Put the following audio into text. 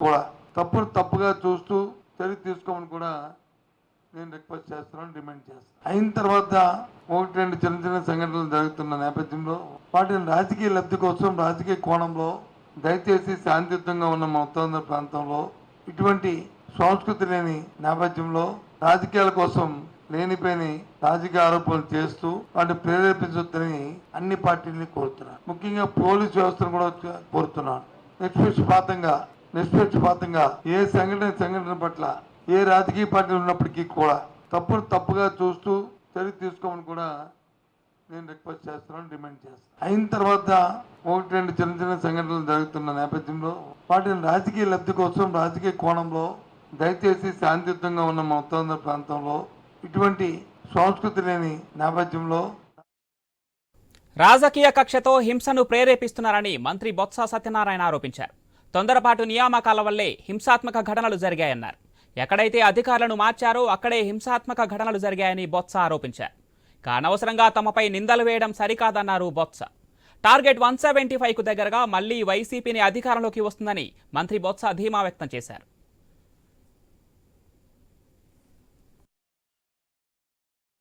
కూడా తప్పును తప్పుగా చూస్తూ చర్య తీసుకోమని కూడా నేను రిక్వెస్ట్ చేస్తున్నాను డిమాండ్ చేస్తాను అయిన తర్వాత ఒకటి రెండు చిన్న చిన్న సంఘటనలు జరుగుతున్న నేపథ్యంలో వాటిని రాజకీయ లబ్ధి కోసం రాజకీయ కోణంలో దయచేసి శాంతియుతంగా ఉన్న మా ఉత్తరాంధ్ర ప్రాంతంలో ఇటువంటి సంస్కృతి లేని నేపథ్యంలో రాజకీయాల కోసం లేనిపోయిన రాజకీయ ఆరోపణలు చేస్తూ వాటిని ప్రేరేపించొద్దని అన్ని పార్టీలని కోరుతున్నాను. ముఖ్యంగా పోలీస్ వ్యవస్థను కూడా కోరుతున్నాను. నిష్పక్షపాతంగా నిష్పక్షపాతంగా ఏ సంఘటన సంఘటన పట్ల ఏ రాజకీయ పార్టీ ఉన్నప్పటికీ కూడా తప్పును తప్పుగా చూస్తూ చర్య తీసుకోమని కూడా నేను రిక్వెస్ట్ చేస్తున్నాను డిమాండ్ చేస్తాను అయిన తర్వాత ఒకటి రెండు చిన్న చిన్న సంఘటనలు జరుగుతున్న నేపథ్యంలో వాటిని రాజకీయ లబ్ధి కోసం రాజకీయ కోణంలో దయచేసి శాంతియుతంగా ఉన్న మా ఉత్తరాంధ్ర ప్రాంతంలో ఇటువంటి సంస్కృతి లేని నేపథ్యంలో రాజకీయ కక్షతో హింసను ప్రేరేపిస్తున్నారని మంత్రి బొత్స సత్యనారాయణ ఆరోపించారు. తొందరపాటు నియామకాల వల్లే హింసాత్మక ఘటనలు జరిగాయన్నారు. ఎక్కడైతే అధికారులను మార్చారో అక్కడే హింసాత్మక ఘటనలు జరిగాయని బొత్స ఆరోపించారు. కానవసరంగా తమపై నిందలు వేయడం సరికాదన్నారు బొత్స. టార్గెట్ వన్ సెవెంటీ ఫైవ్కు దగ్గరగా మళ్ళీ వైసీపీని అధికారంలోకి వస్తుందని మంత్రి బొత్స ధీమా వ్యక్తం చేశారు.